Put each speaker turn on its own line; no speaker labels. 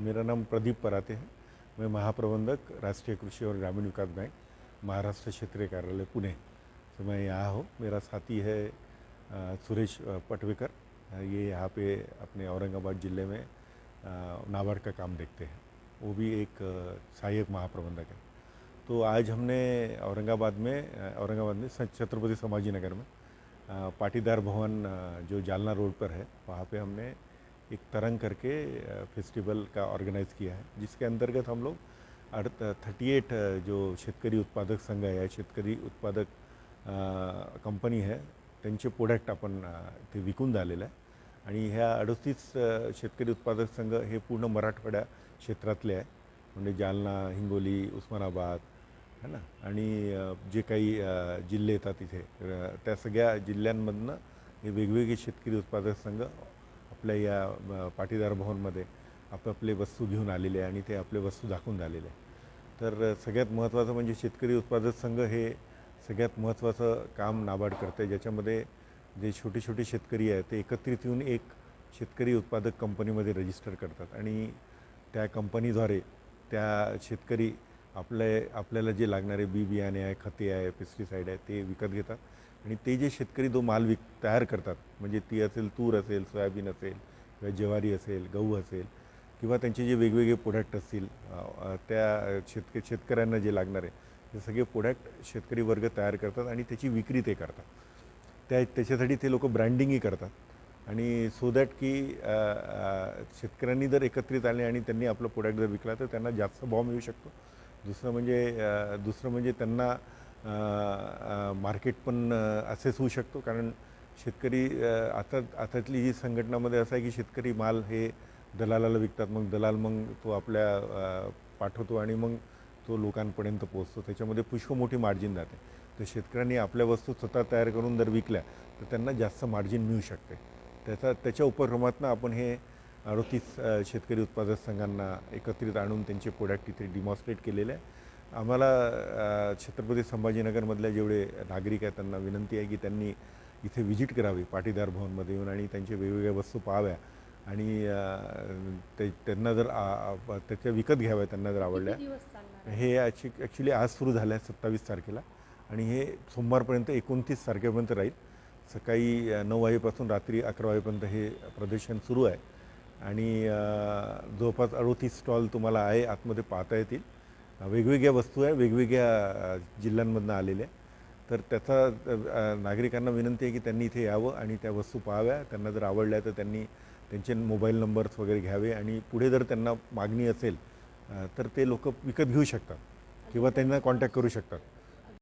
मेरा नाम प्रदीप पराते है। मैं महाप्रबंधक, राष्ट्रीय कृषि और ग्रामीण विकास बैंक, महाराष्ट्र क्षेत्रीय कार्यालय, पुणे। तो मैं यहाँ हूँ। मेरा साथी है सुरेश पटवेकर। ये यहाँ पे अपने औरंगाबाद ज़िले में नाबार्ड का काम देखते हैं। वो भी एक सहायक महाप्रबंधक है। तो आज हमने औरंगाबाद में औरंगाबाद में छत्रपति संभाजी नगर में पाटीदार भवन जो जालना रोड पर है, वहाँ पे हमने एक तरंग करके फेस्टिवल का ऑर्गेनाइज किया है जिसके अंतर्गत हम लोग थर्टी एट जो शेतकरी उत्पादक संघ आहे या शेतकरी उत्पादक कंपनी आहे त्यांचे प्रोडक्ट आपण ते विकून झालेलं आहे. आणि ह्या अडतीस शेतकरी उत्पादक संघ हे पूर्ण मराठवाड्या क्षेत्रातले आहे. म्हणजे जालना हिंगोली उस्मानाबाद है ना? आणि जे काही जिल्हे येतात इथे त्या सगळ्या जिल्ह्यांमधनं हे वेगवेगळे शेतकरी उत्पादक संघ आपल्या या पाटीदार भवनमध्ये आपापले वस्तू घेऊन आलेले आहे आणि ते आपले वस्तू दाखवून झालेले आहे. तर सगळ्यात महत्त्वाचं म्हणजे शेतकरी उत्पादक संघ हे सगळ्यात महत्त्वाचं काम नाबार्ड करते ज्याच्यामध्ये जे छोटे छोटे शेतकरी आहेत ते एकत्रित येऊन एक शेतकरी उत्पादक कंपनीमध्ये रजिस्टर करतात आणि त्या कंपनीद्वारे त्या शेतकरी आपले आपल्याला जे लागणारे बी बियाणे आहे खते आहे पेस्टिसाईड आहे ते विकत घेतात. आणि ते जे शेतकरी तो माल विक तयार करतात म्हणजे ती असेल तूर असेल सोयाबीन असेल किंवा ज्वारी असेल गहू असेल किंवा त्यांचे जे वेगवेगळे प्रोडक्ट असतील त्या शेतक शेतकऱ्यांना जे लागणारे हे सगळे प्रोडक्ट शेतकरी वर्ग तयार करतात आणि त्याची विक्री ते करतात. त्या त्याच्यासाठी ते लोक ब्रँडिंगही करतात. आणि सो दॅट की शेतकऱ्यांनी जर एकत्रित आले आणि त्यांनी आपलं प्रोडक्ट जर विकला तर त्यांना जास्त भाव मिळू शकतो. दुसरं म्हणजे दुसरं म्हणजे त्यांना मार्केट पण असेच होऊ शकतो. कारण शेतकरी आता आतातली जी संघटनामध्ये असं आहे की शेतकरी माल हे दलालाला विकतात. मग दलाल मग तो आपल्या पाठवतो आणि मग तो लोकांपर्यंत पोहोचतो. त्याच्यामध्ये पुष्कळ मोठी मार्जिन जाते. तर शेतकऱ्यांनी आपल्या वस्तू स्वतः तयार करून जर विकल्या तर त्यांना जास्त मार्जिन मिळू शकते. त्याचा त्याच्या उपक्रमातनं आपण हे अडोतीस शेतकरी उत्पादक संघांना एकत्रित आणून त्यांचे प्रोडक्ट इथे डिमॉन्स्ट्रेट केलेले आहे. आम्हाला छत्रपती संभाजीनगरमधल्या जेवढे नागरिक आहेत त्यांना विनंती आहे की त्यांनी इथे व्हिजिट करावी पाटीदार भवनमध्ये येऊन आणि त्यांचे वेगवेगळ्या वस्तू पाहाव्या. आणि ते त्यांना जर त्याच्या विकत घ्याव्या त्यांना जर आवडल्या? हे ॲक्चु ॲक्च्युली आज सुरू झालं आहे सत्तावीस तारखेला. आणि हे सोमवारपर्यंत एकोणतीस तारखेपर्यंत राहील. सकाळी नऊ वाजेपासून रात्री अकरा वाजेपर्यंत हे प्रदर्शन सुरू आहे. आणि जवळपास अडोतीस स्टॉल तुम्हाला आहे आतमध्ये पाहता येतील. वेगवेगळ्या वस्तू आहे वेगवेगळ्या जिल्ह्यांमधनं आलेल्या तर त्याचा नागरिकांना विनंती आहे की त्यांनी इथे यावं आणि त्या वस्तू पाहाव्या. त्यांना जर आवडल्या तर त्यांनी त्यांचे मोबाईल नंबर्स वगैरे घ्यावे आणि पुढे जर त्यांना मागणी असेल तर ते लोक विकत घेऊ शकतात किंवा त्यांना कॉन्टॅक्ट करू शकतात.